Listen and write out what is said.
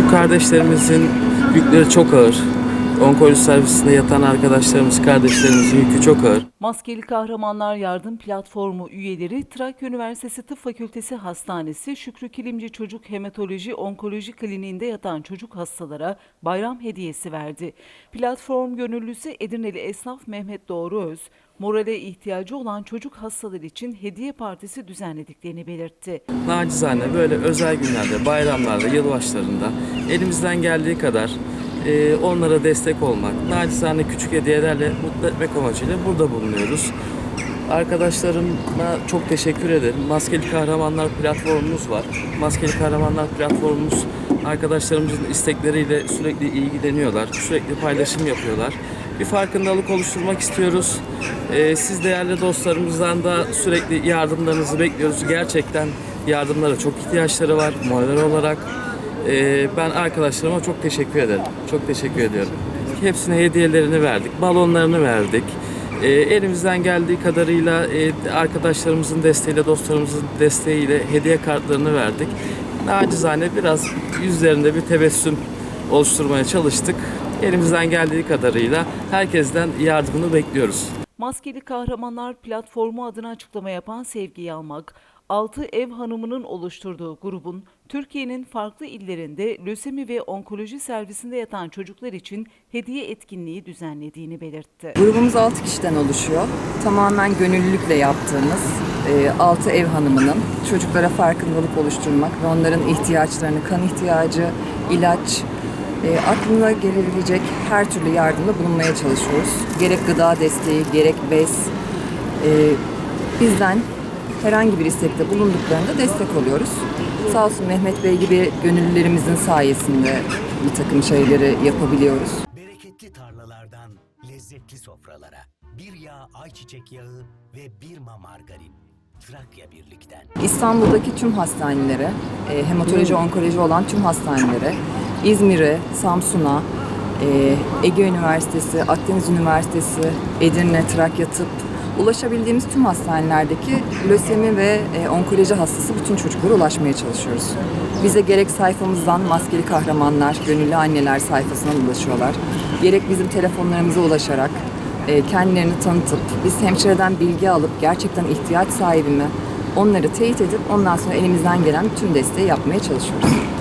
küçük kardeşlerimizin yükleri çok ağır. Onkoloji servisinde yatan arkadaşlarımız, kardeşlerimizin yükü çok ağır. Maskeli Kahramanlar Yardım Platformu üyeleri Trakya Üniversitesi Tıp Fakültesi Hastanesi Şükrü Kilimci Çocuk Hematoloji Onkoloji Kliniğinde yatan çocuk hastalara bayram hediyesi verdi. Platform gönüllüsü Edirneli esnaf Mehmet Doğruöz, morale ihtiyacı olan çocuk hastalar için hediye partisi düzenlediklerini belirtti. Nacizane böyle özel günlerde, bayramlarda, yılbaşlarında elimizden geldiği kadar e, onlara destek olmak, nacizane küçük hediyelerle mutlu etmek amacıyla burada bulunuyoruz. Arkadaşlarıma çok teşekkür ederim. Maskeli Kahramanlar platformumuz var. Maskeli Kahramanlar platformumuz arkadaşlarımızın istekleriyle sürekli ilgileniyorlar. Sürekli paylaşım yapıyorlar. Bir farkındalık oluşturmak istiyoruz. Ee, siz değerli dostlarımızdan da sürekli yardımlarınızı bekliyoruz. Gerçekten yardımlara çok ihtiyaçları var moral olarak. Ee, ben arkadaşlarıma çok teşekkür ederim. Çok teşekkür ediyorum. Hepsine hediyelerini verdik, balonlarını verdik. Ee, elimizden geldiği kadarıyla e, arkadaşlarımızın desteğiyle, dostlarımızın desteğiyle hediye kartlarını verdik. Nacizane biraz yüzlerinde bir tebessüm oluşturmaya çalıştık. Elimizden geldiği kadarıyla herkesten yardımını bekliyoruz. Maskeli Kahramanlar platformu adına açıklama yapan Sevgi Yalmak, 6 ev hanımının oluşturduğu grubun Türkiye'nin farklı illerinde lösemi ve onkoloji servisinde yatan çocuklar için hediye etkinliği düzenlediğini belirtti. Grubumuz 6 kişiden oluşuyor. Tamamen gönüllülükle yaptığımız 6 ev hanımının çocuklara farkındalık oluşturmak ve onların ihtiyaçlarını, kan ihtiyacı, ilaç, e, aklına gelebilecek her türlü yardımda bulunmaya çalışıyoruz. Gerek gıda desteği, gerek bez. e, bizden herhangi bir istekte bulunduklarında destek oluyoruz. Sağ olsun Mehmet Bey gibi gönüllülerimizin sayesinde bir takım şeyleri yapabiliyoruz. Bereketli tarlalardan lezzetli sofralara. Bir yağ ayçiçek yağı ve bir ma margarin. Trakya Birlik'ten. İstanbul'daki tüm hastanelere, e, hematoloji, onkoloji olan tüm hastanelere, İzmir'e, Samsun'a, e, Ege Üniversitesi, Akdeniz Üniversitesi, Edirne, Trakya Tıp, ulaşabildiğimiz tüm hastanelerdeki lösemi ve e, onkoloji hastası bütün çocuklara ulaşmaya çalışıyoruz. Bize gerek sayfamızdan Maskeli Kahramanlar, Gönüllü Anneler sayfasından ulaşıyorlar. Gerek bizim telefonlarımıza ulaşarak e, kendilerini tanıtıp biz hemşireden bilgi alıp gerçekten ihtiyaç sahibi mi onları teyit edip ondan sonra elimizden gelen tüm desteği yapmaya çalışıyoruz.